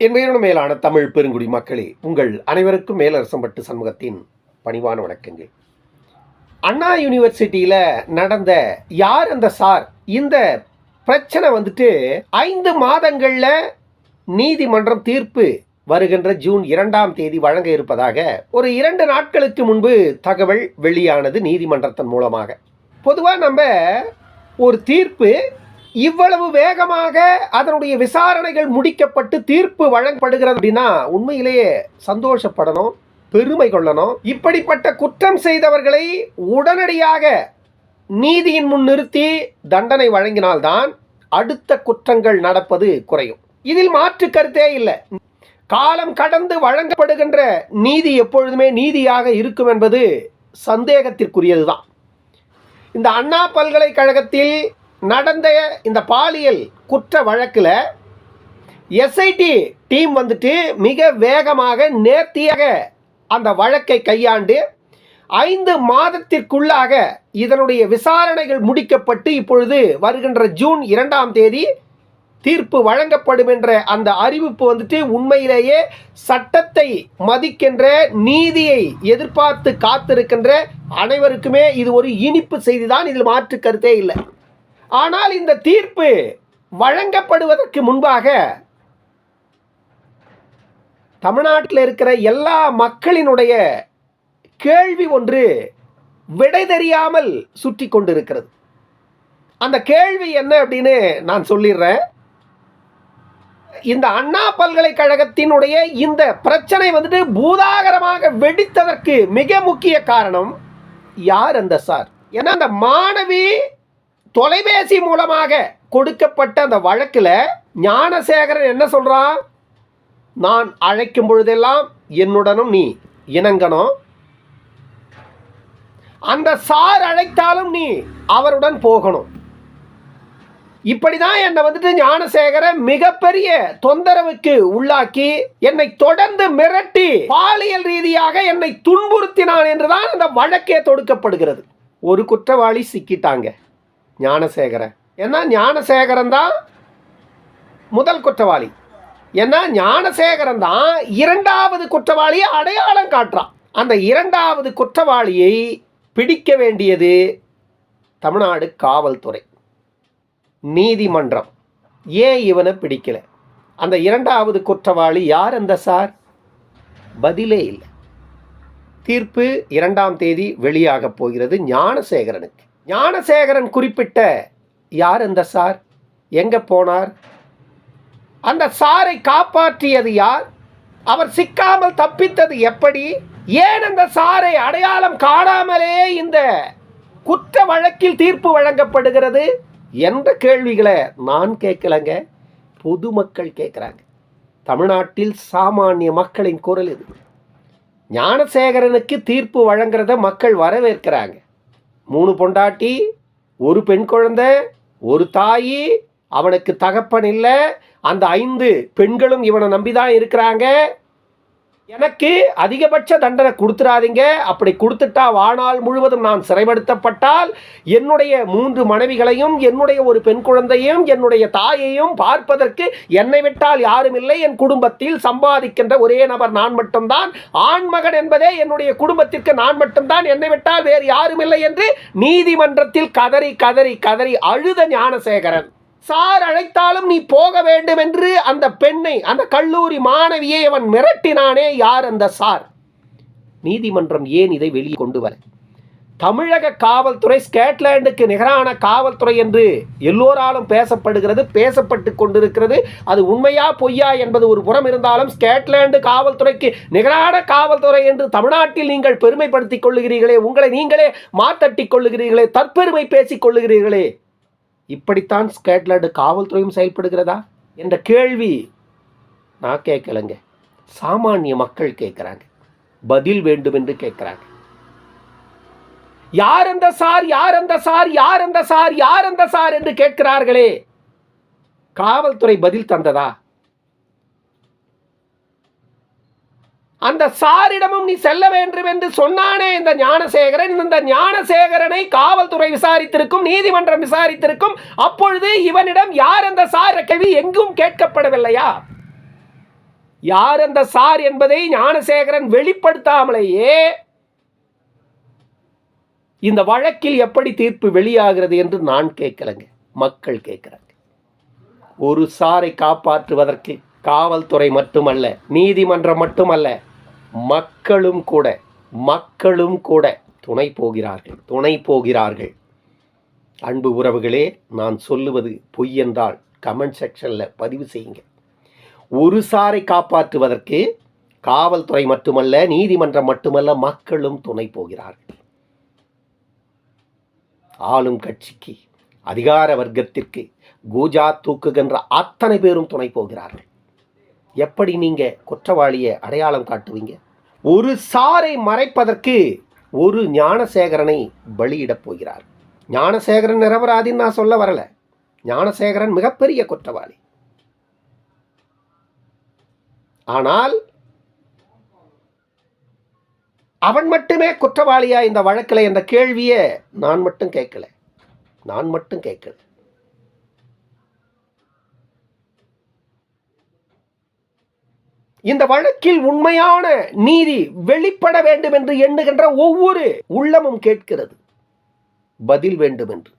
என் உயிரினும் மேலான தமிழ் பெருங்குடி மக்களே உங்கள் அனைவருக்கும் மேலரசம்பட்டு சமூகத்தின் பணிவான வணக்கங்கள். அண்ணா யூனிவர்சிட்டியில் நடந்த யார் அந்த சார்? இந்த பிரச்சனை வந்துட்டு ஐந்து மாதங்களில் நீதிமன்றம் தீர்ப்பு வருகின்ற ஜூன் இரண்டாம் தேதி வழங்க இருப்பதாக ஒரு இரண்டு நாட்களுக்கு முன்பு தகவல் வெளியானது நீதிமன்றத்தின் மூலமாக. பொதுவாக நம்ம ஒரு தீர்ப்பு இவ்வளவு வேகமாக அதனுடைய விசாரணைகள் முடிக்கப்பட்டு தீர்ப்பு வழங்கப்படுகிறது அப்படின்னா உண்மையிலேயே சந்தோஷப்படணும் பெருமை கொள்ளணும். இப்படிப்பட்ட குற்றம் செய்தவர்களை உடனடியாக நீதியின் முன் நிறுத்தி தண்டனை வழங்கினால்தான் அடுத்த குற்றங்கள் நடப்பது குறையும். இதில் மாற்று கருத்தே இல்லை. காலம் கடந்து வழங்கப்படுகின்ற நீதி எப்பொழுதுமே நீதியாக இருக்கும் என்பது சந்தேகத்திற்குரியதுதான். இந்த அண்ணா பல்கலைக்கழகத்தில் நடந்த இந்த பாலியல் குற்ற வழக்கில் எஸ்ஐடி டீம் வந்துட்டு மிக வேகமாக நேர்த்தியாக அந்த வழக்கை கையாண்டு ஐந்து மாதத்திற்குள்ளாக இதனுடைய விசாரணைகள் முடிக்கப்பட்டு இப்பொழுது வருகின்ற ஜூன் இரண்டாம் தேதி தீர்ப்பு வழங்கப்படும் என்ற அந்த அறிவிப்பு வந்துட்டு உண்மையிலேயே சட்டத்தை மதிக்கின்ற நீதியை எதிர்பார்த்து காத்திருக்கின்ற அனைவருக்குமே இது ஒரு இனிப்பு செய்திதான். இதில் மாற்று கருத்தே இல்லை. ஆனால் இந்த தீர்ப்பு வழங்கப்படுவதற்கு முன்பாக தமிழ்நாட்டில் இருக்கிற எல்லா மக்களினுடைய கேள்வி ஒன்று விடை தெரியாமல் சுற்றி கொண்டிருக்கிறது. அந்த கேள்வி என்ன அப்படின்னு நான் சொல்லிடுறேன். இந்த அண்ணா பல்கலைக்கழகத்தினுடைய இந்த பிரச்சனை வந்துட்டு பூதாகரமாக வெடித்ததற்கு மிக முக்கிய காரணம் யார் அந்த சார்? ஏன்னா அந்த மாணவி தொலைபேசி மூலமாக கொடுக்கப்பட்ட அந்த வழக்கில் ஞானசேகரன் என்ன சொல்கிறான் நான் அழைக்கும் பொழுதெல்லாம் என்னுடனும் நீ இணங்கணும். அந்த சார் அழைத்தாலும் நீ அவருடன் போகணும். இப்படிதான் என்னை வந்துட்டு ஞானசேகர மிகப்பெரிய தொந்தரவுக்கு உள்ளாக்கி என்னை தொடர்ந்து மிரட்டி பாலியல் ரீதியாக என்னை துன்புறுத்தினான் என்றுதான் அந்த வழக்கே தொடுக்கப்படுகிறது. ஒரு குற்றவாளி சிக்கிட்டாங்க. ஞானசேகரன். ஏன்னா ஞானசேகரன் தான் முதல் குற்றவாளி. ஏன்னா ஞானசேகரன் தான் இரண்டாவது குற்றவாளியை அடையாளம் காட்டுறான். அந்த இரண்டாவது குற்றவாளியை பிடிக்க வேண்டியது தமிழ்நாடு காவல்துறை. நீதிமன்றம். ஏன் இவனை பிடிக்கல? அந்த இரண்டாவது குற்றவாளி யார் அந்த சார்? பதிலே இல்லை. தீர்ப்பு இரண்டாம் தேதி வெளியாக போகிறது ஞானசேகரனுக்கு. ஞானசேகரன் குறிப்பிட்ட யார் அந்த சார்? எங்க போனார்? அந்த சாரை காப்பாற்றியது யார்? அவர் சிக்காமல் தப்பித்தது எப்படி? ஏன் அந்த சாரை அடையாளம் காணாமலே இந்த குற்ற வழக்கில் தீர்ப்பு வழங்கப்படுகிறது என்ற கேள்விகளை நான் கேட்கலங்க. பொதுமக்கள் கேட்குறாங்க. தமிழ்நாட்டில் சாமானிய மக்களின் குரல் இது. ஞானசேகரனுக்கு தீர்ப்பு வழங்குறத மக்கள் வரவேற்கிறாங்க. மூணு பொண்டாட்டி ஒரு பெண் குழந்தை ஒரு தாயி அவனுக்கு தகப்பன் இல்லை. அந்த ஐந்து பெண்களும் இவனை நம்பி தான் இருக்கிறாங்க. எனக்கு அதிகபட்ச தண்டனை கொடுத்துடாதீங்க அப்படி கொடுத்துட்டா வாழ்நாள் முழுவதும் நான் சிறைப்படுத்தப்பட்டால் என்னுடைய மூன்று மனைவிகளையும் என்னுடைய ஒரு பெண் குழந்தையும் என்னுடைய தாயையும் பார்ப்பதற்கு என்னை விட்டால் யாரும் இல்லை. என் குடும்பத்தில் சம்பாதிக்கின்ற ஒரே நபர் நான் மட்டும்தான். ஆண்மகன் என்பதே என்னுடைய குடும்பத்திற்கு நான் மட்டும்தான். என்னை விட்டால் வேறு யாரும் இல்லை என்று நீதிமன்றத்தில் கதறி கதறி கதறி அழுத ஞானசேகரன். சார் அழைத்தாலும் நீ போக வேண்டும் என்று அந்த பெண்ணை அந்த கல்லூரி மாணவியை அவன் மிரட்டினானே யார் அந்த சார்? நீதிமன்றம் ஏன் இதை வெளியே கொண்டு வர தமிழக காவல்துறை ஸ்காட்லாண்டுக்கு நிகரான காவல்துறை என்று எல்லோராலும் பேசப்படுகிறது பேசப்பட்டு கொண்டிருக்கிறது. அது உண்மையா பொய்யா என்பது ஒரு புறம் இருந்தாலும் ஸ்காட்லாண்டு காவல்துறைக்கு நிகரான காவல்துறை என்று தமிழ்நாட்டில் நீங்கள் பெருமைப்படுத்திக் கொள்ளுகிறீர்களே உங்களை நீங்களே மாத்தட்டிக் கொள்ளுகிறீர்களே தற்பெருமை பேசிக் கொள்ளுகிறீர்களே. இப்படித்தான் ஸ்காட்லாண்டு காவல்துறையும் செயல்படுகிறதா? என்ற கேள்வி நான் கேட்கலைங்க. சாமானிய மக்கள் கேட்குறாங்க. பதில் வேண்டும் என்று கேட்குறாங்க. யார் அந்த சார்? யார் அந்த சார்? யார் அந்த சார்? யார் அந்த சார்? என்று கேட்கிறார்களே. காவல்துறை பதில் தந்ததா? அந்த சாரிடமும் நீ செல்ல வேண்டும் என்று சொன்னானே இந்த ஞானசேகரன். இந்த ஞானசேகரனை காவல்துறை விசாரித்திருக்கும் நீதிமன்றம் விசாரித்திருக்கும் அப்பொழுது இவனிடம் யார் அந்த சார்? கேள்வி எங்கும் கேட்கப்படவில்லையா? யார் அந்த சார் என்பதை ஞானசேகரன் வெளிப்படுத்தாமலேயே இந்த வழக்கில் எப்படி தீர்ப்பு வெளியாகிறது என்று நான் கேட்கலங்க மக்கள் கேட்கிறாங்க. ஒரு சாரை காப்பாற்றுவதற்கு காவல்துறை மட்டுமல்ல நீதிமன்றம் மட்டுமல்ல மக்களும் கூட மக்களும் கூட துணை போகிறார்கள் துணை போகிறார்கள். அன்பு உறவுகளே நான் சொல்லுவது பொய் என்றால் கமெண்ட் செக்ஷனில் பதிவு செய்யுங்க. ஒரு சாரை காப்பாற்றுவதற்கு காவல்துறை மட்டுமல்ல நீதிமன்றம் மட்டுமல்ல மக்களும் துணை போகிறார்கள். ஆளும் கட்சிக்கு அதிகார வர்க்கத்திற்கு கூஜா தூக்குகின்ற அத்தனை பேரும் துணை போகிறார்கள். எப்படி நீங்க குற்றவாளியை அடையாளம் காட்டுவீங்க? ஒரு சாரை மறைப்பதற்கு ஒரு ஞானசேகரனை பலியிடப் போகிறார். ஞானசேகரன் நிரபராதின்னு நான் சொல்ல வரல. ஞானசேகரன் மிகப்பெரிய குற்றவாளி. ஆனால் அவன் மட்டுமே குற்றவாளியா? இந்த வழக்கில் என்ற கேள்வியை நான் மட்டும் கேட்கல. நான் மட்டும் கேட்கல. இந்த வழக்கில் உண்மையான நீதி வெளிப்பட வேண்டும் என்று எண்ணுகின்ற ஒவ்வொரு உள்ளமும் கேட்கிறது. பதில் வேண்டும் என்று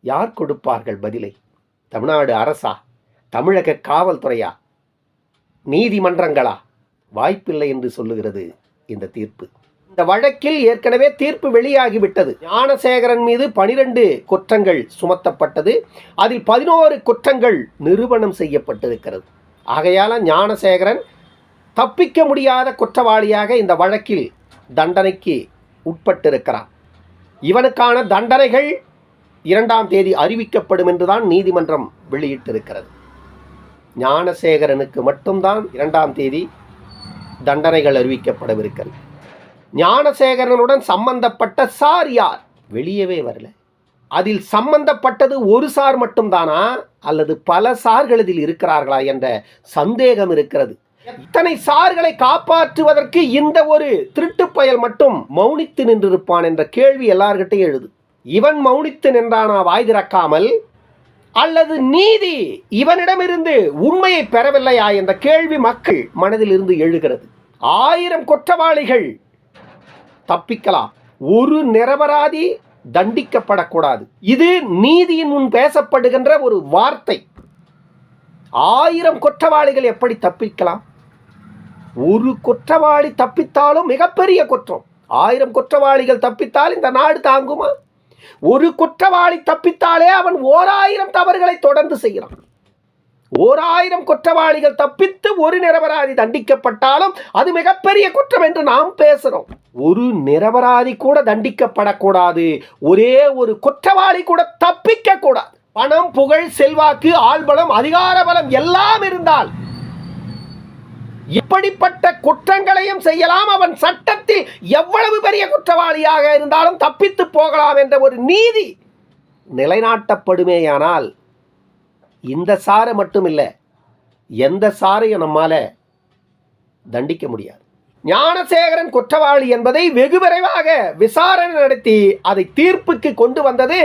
யார் கொடுப்பார்கள் பதிலை? தமிழ்நாடு அரசா? தமிழக காவல்துறையா? நீதிமன்றங்களா? வாய்ப்பில்லை என்று சொல்லுகிறது இந்த தீர்ப்பு. இந்த வழக்கில் ஏற்கனவே தீர்ப்பு வெளியாகிவிட்டது. ஞானசேகரன் மீது பனிரெண்டு குற்றங்கள் சுமத்தப்பட்டது. அதில் பதினோரு குற்றங்கள் நிரூபணம் செய்யப்பட்டிருக்கிறது. ஆகையால் ஞானசேகரன் தப்பிக்க முடியாத குற்றவாளியாக இந்த வழக்கில் தண்டனைக்கு உட்பட்டிருக்கிறான். இவனுக்கான தண்டனைகள் இரண்டாம் தேதி அறிவிக்கப்படும் என்றுதான் நீதிமன்றம் வெளியிட்டிருக்கிறது. ஞானசேகரனுக்கு மட்டும்தான் இரண்டாம் தேதி தண்டனைகள் அறிவிக்கப்படவிருக்கிறது. ஞானசேகரனுடன் சம்பந்தப்பட்ட சார் யார்? வெளியவே வரல. அதில் சம்பந்தப்பட்டது ஒரு சார் மட்டும்தானா? அல்லது பல சார்கள் இதில் இருக்கிறார்களா? என்ற சந்தேகம் இருக்கிறது. இத்தனை சார்களை காப்பாற்றுவதற்கு இந்த ஒரு திருட்டு பயல் மட்டும் மௌனித்து நின்றிருப்பான் என்ற கேள்வி எல்லார்கிட்டையும் எழுது. இவன் மௌனித்து நின்றானா வாய் திறக்காமல்? அல்லது நீதி இவனிடமிருந்து உண்மையை பெறவில்லையா என்ற கேள்வி மக்கள் மனதில் இருந்து எழுகிறது. ஆயிரம் குற்றவாளிகள் தப்பிக்கலாம். ஒரு நிரபராதி தண்டிக்கப்படக்கூடாது. இது நீதியின் முன் பேசப்படுகின்ற ஒரு வார்த்தை. ஆயிரம் குற்றவாளிகள் எப்படி தப்பிக்கலாம்? ஒரு குற்றவாளி தப்பித்தாலும் மிகப்பெரிய குற்றம். ஆயிரம் குற்றவாளிகள் தப்பித்தால் இந்த நாடு தாங்குமா? ஒரு குற்றவாளி தப்பித்தாலே அவன் ஓர் ஆயிரம் தவறுகளை தொடர்ந்து செய்கிறான். ஓர் ஆயிரம் குற்றவாளிகள் தப்பித்து ஒரு நிரபராதி தண்டிக்கப்பட்டாலும் அது மிகப்பெரிய குற்றம் என்று நாம் பேசுகிறோம் ஒரு நிரபராதி கூட தண்டிக்கப்படக்கூடாது. ஒரே ஒரு குற்றவாளி கூட தப்பிக்க கூடாது பணம் புகழ் செல்வாக்கு ஆள்பலம் அதிகார பலம் எல்லாம் இருந்தால் எப்படிப்பட்ட குற்றங்களையும் செய்யலாம். அவன் சட்டத்தில் எவ்வளவு பெரிய குற்றவாளியாக இருந்தாலும் தப்பித்து போகலாம் என்ற ஒரு நீதி நிலைநாட்டப்படுமேயானால் இந்த சாரை மட்டும் இல்லை எந்த சாரையும் நம்மால தண்டிக்க முடியாது. ஞானசேகரன் குற்றவாளி என்பதை வெகு விரைவாக விசாரணை நடத்தி அதை தீர்ப்புக்கு கொண்டு வந்தது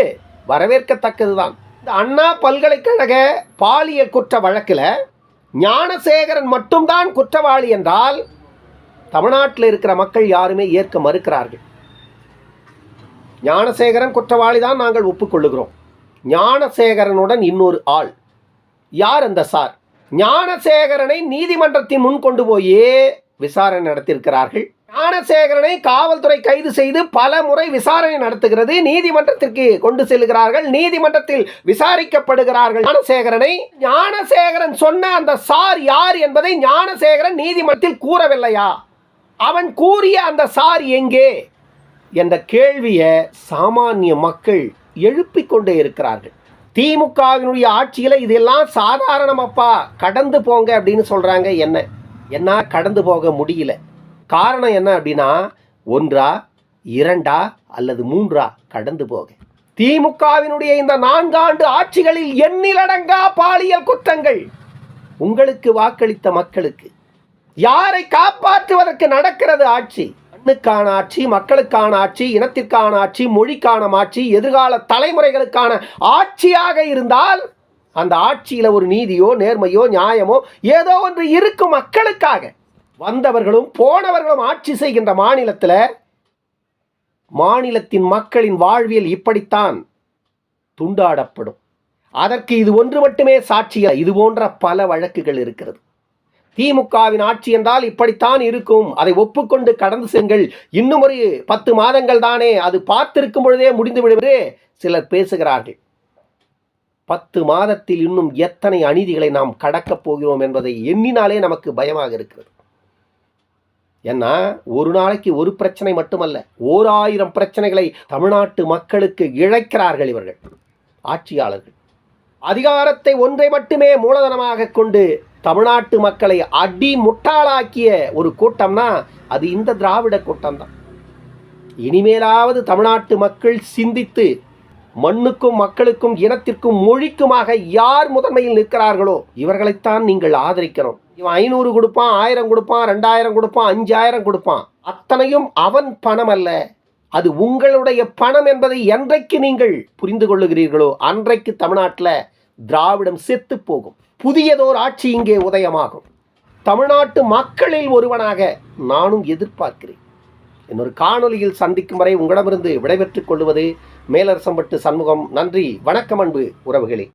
வரவேற்கத்தக்கதுதான். இந்த அண்ணா பல்கலைக்கழக பாலியல் குற்ற வழக்கில் ஞானசேகரன் மட்டும்தான் குற்றவாளி என்றால் தமிழ்நாட்டில் இருக்கிற மக்கள் யாருமே ஏற்க மறுக்கிறார்கள். ஞானசேகரன் குற்றவாளி தான் நாங்கள் ஒப்புக்கொள்ளுகிறோம். ஞானசேகரனுடன் இன்னொரு ஆள். யார் அந்த சார்? ஞானசேகரனை நீதிமன்றத்தின் முன் கொண்டு போயே விசாரணை நடத்தியிருக்கிறார்கள். ஞானசேகரனை காவல்துறை கைது செய்து பல முறை விசாரணை நடத்துகிறது. நீதிமன்றத்திற்கு கொண்டு செல்கிறார்கள். நீதிமன்றத்தில் விசாரிக்கப்படுகிறார்கள். ஞானசேகரனை ஞானசேகரன் சொன்ன அந்த சார் யார் என்பதை ஞானசேகரன் நீதிமன்றத்தில் கூறவில்லையா? அவன் கூறிய அந்த சார் எங்கே? என்ற கேள்வியை சாமானிய மக்கள் எழுப்பிக் கொண்டே இருக்கிறார்கள். திமுகவினுடைய ஆட்சியில் இதெல்லாம் சாதாரணமப்பா கடந்து போங்க அப்படின்னு சொல்கிறாங்க என்ன? என்ன கடந்து போக முடியல. காரணம் என்ன அப்படின்னா ஒன்றா இரண்டா அல்லது மூன்றா கடந்து போக. திமுகவினுடைய இந்த நான்காண்டு ஆட்சிகளில் எண்ணிலடங்கா பாலியல் குற்றங்கள் உங்களுக்கு வாக்களித்த மக்களுக்கு. யாரை காப்பாற்றுவதற்கு நடக்கிறது ஆட்சி? மண்ணுக்கான ஆட்சி மக்களுக்கான ஆட்சி இனத்திற்கான ஆட்சி மொழிக்கான ஆட்சி எதிர்கால தலைமுறைகளுக்கான ஆட்சியாக இருந்தால் அந்த ஆட்சியில் ஒரு நீதியோ நேர்மையோ நியாயமோ ஏதோ ஒன்று இருக்கும் மக்களுக்காக. வந்தவர்களும் போனவர்களும் ஆட்சி செய்கின்ற மாநிலத்தில் மாநிலத்தின் மக்களின் வாழ்வியல் இப்படித்தான் துண்டாடப்படும். அதற்கு இது ஒன்று மட்டுமே சாட்சியா இது போன்ற பல வழக்குகள் இருக்கிறது. திமுகவின் ஆட்சி என்றால் இப்படித்தான் இருக்கும். அதை ஒப்புக்கொண்டு கடந்து செங்கள். இன்னும் ஒரு பத்து மாதங்கள் தானே. அது பார்த்திருக்கும் பொழுதே முடிந்து விடுவது சிலர் பேசுகிறார்கள். பத்து மாதத்தில் இன்னும் எத்தனை அநீதிகளை நாம் கடக்கப் போகிறோம் என்பதை எண்ணினாலே நமக்கு பயமாக இருக்கிறது. ஏன்னா ஒரு நாளைக்கு ஒரு பிரச்சனை மட்டுமல்ல ஓர் ஆயிரம் பிரச்சனைகளை தமிழ்நாட்டு மக்களுக்கு இழைக்கிறார்கள் இவர்கள் ஆட்சியாளர்கள். அதிகாரத்தை ஒன்றை மட்டுமே மூலதனமாக கொண்டு தமிழ்நாட்டு மக்களை அடி முட்டாளாக்கிய ஒரு கூட்டம்னா அது இந்த திராவிட கூட்டம்தான். இனிமேலாவது தமிழ்நாட்டு மக்கள் சிந்தித்து மண்ணுக்கும் மக்களுக்கும் இனத்திற்கும் மொழிக்குமாக யார் முதன்மையில் நிற்கிறார்களோ இவர்களைத்தான் நீங்கள் ஆதரிக்கணும். இவன் ஐநூறு கொடுப்பான் ஆயிரம் கொடுப்பான் ரெண்டாயிரம் கொடுப்பான் அஞ்சாயிரம் கொடுப்பான். அத்தனையும் அவன் பணம் அல்ல. அது உங்களுடைய பணம் என்பதை என்றைக்கு நீங்கள் புரிந்து கொள்ளுகிறீர்களோ அன்றைக்கு தமிழ்நாட்டில் திராவிடம் செத்து போகும். புதியதோர் ஆட்சி இங்கே உதயமாகும். தமிழ்நாட்டு மக்களில் ஒருவனாக நானும் எதிர்பார்க்கிறேன். இன்னொரு காணொலியில் சந்திக்கும் வரை உங்களிடமிருந்து விடைபெற்றுக் கொள்வது மேலரசம்பட்டு சண்முகம் நன்றி வணக்கம் அன்பு உறவுகளே.